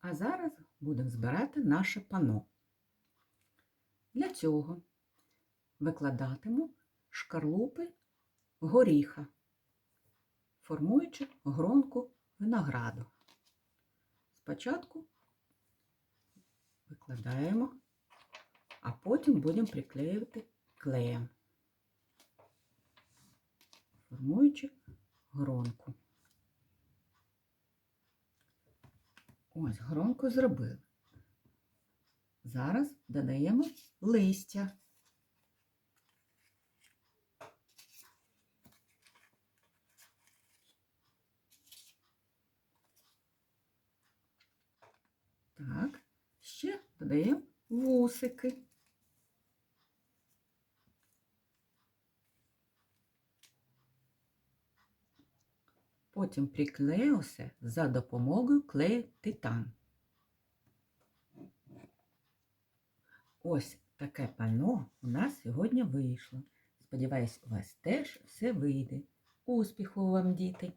А зараз будемо збирати наше пано. Для цього викладатиму шкарлупи горіха, формуючи гронку винограду. Спочатку викладаємо, а потім будемо приклеювати клеєм, формуючи гронку. Ось громко зробили. Зараз додаємо листя. Так, ще додаємо вусики. Потім приклею все за допомогою клею титан. Ось таке панно у нас сьогодні вийшло. Сподіваюсь, у вас теж все вийде. Успіху вам, діти!